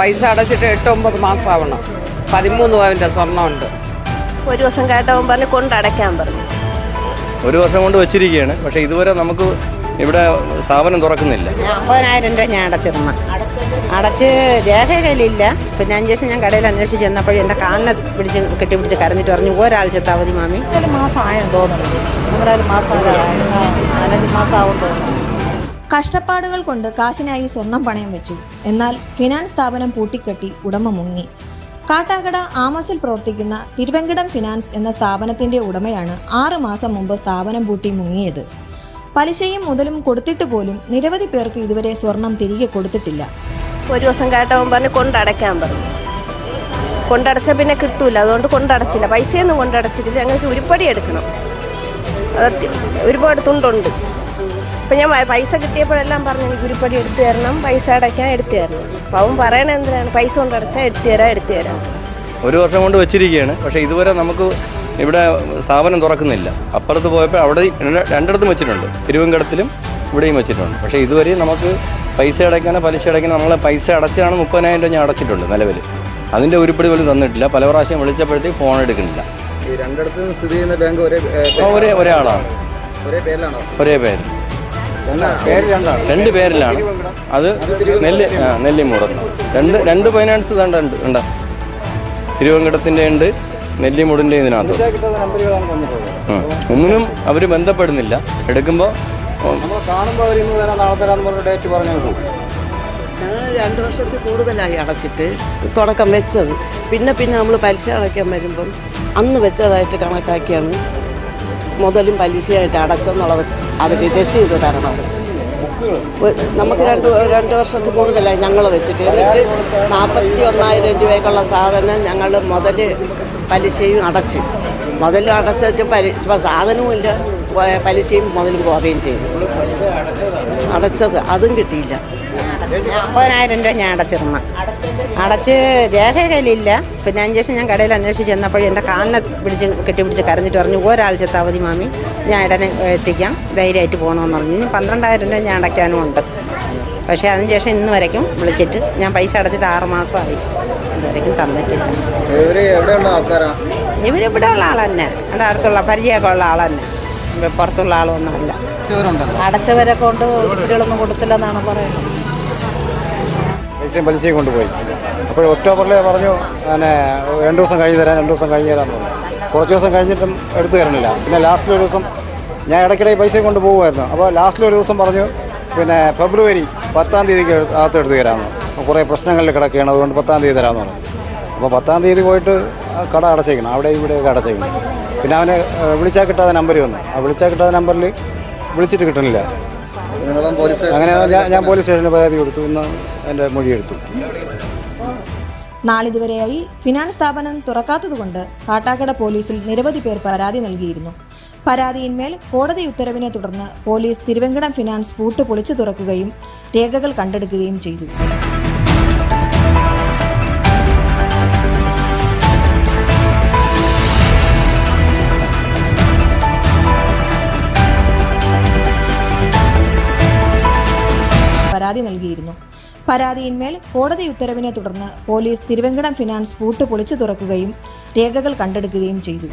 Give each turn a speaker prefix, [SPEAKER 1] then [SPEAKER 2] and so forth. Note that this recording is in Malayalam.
[SPEAKER 1] പൈസ അടച്ചിട്ട് എട്ട് ഒമ്പത് മാസമാവണം പതിമൂന്ന് പവന്റെ സ്വർണമുണ്ട്.
[SPEAKER 2] ഒരു ദിവസം കേട്ടവൻ പറഞ്ഞ് കൊണ്ടടയ്ക്കാൻ പറഞ്ഞു.
[SPEAKER 3] ഒരു വർഷം കൊണ്ട് വെച്ചിരിക്കുകയാണ്. പക്ഷേ ഇതുവരെ നമുക്ക് ഇവിടെ സ്ഥാപനം തുറക്കുന്നില്ല.
[SPEAKER 4] ഞാൻ അമ്പതിനായിരം രൂപ ഞാൻ അടച്ചിരുന്ന അടച്ച് രേഖ കയ്യിലില്ല. പിന്നെ അഞ്ച് ദിവസം ഞാൻ കടയിൽ അന്വേഷിച്ച് ചെന്നപ്പോഴും എന്റെ കാലിനെ പിടിച്ച് കെട്ടിപ്പിടിച്ച് കരഞ്ഞിട്ട് പറഞ്ഞു ഒരാഴ്ചത്തെ അവധി മാമി.
[SPEAKER 5] ഒരു മാസമായെന്ന് തോന്നുന്നു. ഒന്നര മാസം നാലഞ്ച് മാസമാവും തോന്നുന്നു.
[SPEAKER 6] കഷ്ടപ്പാടുകൾ കൊണ്ട് കാശിനായി സ്വർണം പണയം വെച്ചു. എന്നാൽ ഫിനാൻസ് സ്ഥാപനം പൂട്ടിക്കെട്ടി ഉടമ മുങ്ങി. കാട്ടാക്കട ആമസിൽ പ്രവർത്തിക്കുന്ന തിരുവെങ്കടം ഫിനാൻസ് എന്ന സ്ഥാപനത്തിന്റെ ഉടമയാണ് ആറ് മാസം മുമ്പ് സ്ഥാപനം പൂട്ടി മുങ്ങിയത്. പലിശയും മുതലും കൊടുത്തിട്ട് പോലും നിരവധി പേർക്ക് ഇതുവരെ സ്വർണം തിരികെ കൊടുത്തിട്ടില്ല.
[SPEAKER 2] ഒരു ദിവസം കേട്ടവൻ പറഞ്ഞ് കൊണ്ടടയ്ക്കാൻ പറഞ്ഞു. കൊണ്ടടച്ച പിന്നെ കിട്ടൂല. അതുകൊണ്ട് കൊണ്ടടച്ചില്ല. പൈസയൊന്നും കൊണ്ടടച്ചിട്ടില്ല. ഞങ്ങൾക്ക് ഉരുപ്പടി എടുക്കണം. ഒരുപാട് തുണ്ടുണ്ട്. അപ്പം ഞാൻ പൈസ കിട്ടിയപ്പോഴെല്ലാം പറഞ്ഞു എനിക്ക് ഉരുപ്പടി എടുത്തു തരണം പൈസ അടയ്ക്കാൻ എടുത്തു തരണം. അപ്പം അവൻ പറയണത് എന്തിനാണ്? പൈസ കൊണ്ട് അടച്ചാൽ എടുത്തു തരാം എടുത്തു തരാം.
[SPEAKER 3] ഒരു വർഷം കൊണ്ട് വെച്ചിരിക്കുകയാണ്. പക്ഷേ ഇതുവരെ നമുക്ക് ഇവിടെ സ്ഥാപനം തുറക്കുന്നില്ല. അപ്പുറത്ത് പോയപ്പോൾ അവിടെ രണ്ട് രണ്ടിടത്തും വെച്ചിട്ടുണ്ട്. തിരുവങ്കടത്തിലും ഇവിടെയും വെച്ചിട്ടുണ്ട്. പക്ഷേ ഇതുവരെ നമുക്ക് പൈസ അടയ്ക്കാനോ പലിശ അടയ്ക്കാനോ നമ്മളെ പൈസ അടച്ചാണ് മുപ്പതിനായിരം രൂപ ഞാൻ അടച്ചിട്ടുണ്ട് നിലവിൽ. അതിന്റെ ഉരുപ്പടി പോലും തന്നിട്ടില്ല. പല പ്രാവശ്യം വിളിച്ചപ്പോഴത്തേക്ക് ഫോൺ എടുക്കുന്നില്ല.
[SPEAKER 7] ഈ രണ്ടിടത്തും സ്ഥിതി ചെയ്യുന്ന ബാങ്ക് ഒരേ
[SPEAKER 3] ഒരേ ഒരാളാണ്. ആളാണ്
[SPEAKER 7] ഒരേ പേരിലാണോ?
[SPEAKER 3] ഒരേ പേര്. രണ്ട് പേരിലാണ്. അത് നെല്ല് ആ നെല്ലിമൂട് രണ്ട് രണ്ട് ഫൈനാൻസ് ഇതാണ്ട് ഉണ്ട് ഉണ്ട്. തിരുവങ്കടത്തിന്റെ ഉണ്ട് നെല്ലിമൂടിന്റെ ഇതിനകത്ത്. ഒന്നിനും അവർ ബന്ധപ്പെടുന്നില്ല. എടുക്കുമ്പോൾ
[SPEAKER 8] രണ്ട് വർഷത്തിൽ കൂടുതലായി അടച്ചിട്ട് തുടക്കം വെച്ചത്. പിന്നെ പിന്നെ നമ്മൾ പലിശ അടയ്ക്കാൻ വരുമ്പം അന്ന് വെച്ചതായിട്ട് കണക്കാക്കിയാണ് മുതലും പലിശയായിട്ട് അടച്ചെന്നുള്ളത് അവർ രസീത് തരണം. നമുക്ക് രണ്ട് രണ്ട് വർഷത്തിൽ കൂടുതലായി ഞങ്ങൾ വെച്ചിട്ട്. എന്നിട്ട് നാൽപ്പത്തി ഒന്നായിരം രൂപയ്ക്കുള്ള സാധനം ഞങ്ങൾ മുതൽ പലിശയും അടച്ച്. മുതൽ അടച്ചിട്ട് പലി ഇപ്പം സാധനവും ഇല്ല. പലിശയും മുതലും പോവുകയും ചെയ്തു. അടച്ചത് അതും കിട്ടിയില്ല.
[SPEAKER 4] അമ്പതിനായിരം രൂപ ഞാൻ അടച്ചിരുന്ന. അടച്ച് രേഖ കയ്യിലില്ല പിന്നെ അതിന് ശേഷം ഞാൻ കടയിൽ അന്വേഷിച്ച് ചെന്നപ്പോഴും എന്റെ കാലിനെ പിടിച്ച് കെട്ടിപ്പിടിച്ച് കരഞ്ഞിട്ട് പറഞ്ഞു ഒരാഴ്ചത്തെ അവധി മാമി ഞാൻ ഇടനെ എത്തിക്കാം ധൈര്യമായിട്ട് പോകണമെന്ന് പറഞ്ഞു. ഇനി പന്ത്രണ്ടായിരം രൂപ ഞാൻ അടയ്ക്കാനും ഉണ്ട്. പക്ഷേ അതിന് ശേഷം ഇന്ന് വരയ്ക്കും വിളിച്ചിട്ട് ഞാൻ പൈസ അടച്ചിട്ട് ആറ് മാസമായി. ഇതുവരയ്ക്കും തന്നിട്ടില്ല.
[SPEAKER 7] ഇവർ ഇവിടെ ആൾക്കാരാ?
[SPEAKER 4] ഇവരിവിടെ ഉള്ള ആൾ തന്നെ. എന്റെ അടുത്തുള്ള പരിചയമൊക്കെ ഉള്ള ആൾ തന്നെ. പുറത്തുള്ള പുറത്തുള്ള ആളൊന്നുമല്ല
[SPEAKER 5] അടച്ചവരെ കൊണ്ട് കുട്ടികളൊന്നും കൊടുത്തില്ലെന്നാണ് പറയുന്നത്.
[SPEAKER 7] പൈസയും പലിശയും കൊണ്ടുപോയി. അപ്പോൾ ഒക്ടോബറിൽ പറഞ്ഞു പിന്നെ രണ്ട് ദിവസം കഴിഞ്ഞ് തരാം രണ്ട് ദിവസം കഴിഞ്ഞ് തരാമെന്ന് പറഞ്ഞു. കുറച്ച് ദിവസം കഴിഞ്ഞിട്ടും എടുത്തു തരണില്ല പിന്നെ ലാസ്റ്റിൽ ഒരു ദിവസം ഞാൻ ഇടയ്ക്കിടെ പൈസയും കൊണ്ട് പോകുമായിരുന്നു. അപ്പോൾ ലാസ്റ്റിൽ ഒരു ദിവസം പറഞ്ഞു പിന്നെ ഫെബ്രുവരി പത്താം തീയതിക്ക് അകത്ത് എടുത്തു തരാമെന്ന് കുറേ പ്രശ്നങ്ങളിൽ കിടക്കുകയാണ് അതുകൊണ്ട് പത്താം തീയതി തരാമെന്ന് പറഞ്ഞു. അപ്പോൾ പത്താം തീയതി പോയിട്ട് കട അടച്ചേക്കണം അവിടെ ഇവിടെയൊക്കെ അടച്ചേക്കണം. പിന്നെ അവനെ വിളിച്ചാൽ കിട്ടാതെ നമ്പർ വന്നു. ആ വിളിച്ചാൽ കിട്ടാതെ നമ്പറിൽ വിളിച്ചിട്ട് കിട്ടണില്ല അങ്ങനെ ഞാൻ പോലീസ് സ്റ്റേഷനിൽ പരാതി കൊടുത്തു. ഇന്ന് എന്റെ മൊഴിയെടുത്തു
[SPEAKER 6] നാളിതുവരെയായി ഫിനാൻസ് സ്ഥാപനം തുറക്കാത്തതുകൊണ്ട് കാട്ടാക്കട പോലീസിൽ നിരവധി പേർ പരാതി നൽകിയിരുന്നു. പരാതിയിന്മേൽ കോടതി ഉത്തരവിനെ തുടർന്ന് പോലീസ് തിരുവങ്കടം ഫിനാൻസ് പൂട്ട് പൊളിച്ചു തുറക്കുകയും രേഖകൾ കണ്ടെടുക്കുകയും ചെയ്തു. പരാതി നൽകിയിരുന്നു. പരാതിയിന്മേൽ കോടതി ഉത്തരവിനെ തുടർന്ന് പോലീസ് തിരുവങ്കടം ഫിനാൻസ് പൂട്ട് പൊളിച്ചു തുറക്കുകയും രേഖകൾ കണ്ടെടുക്കുകയും ചെയ്തു.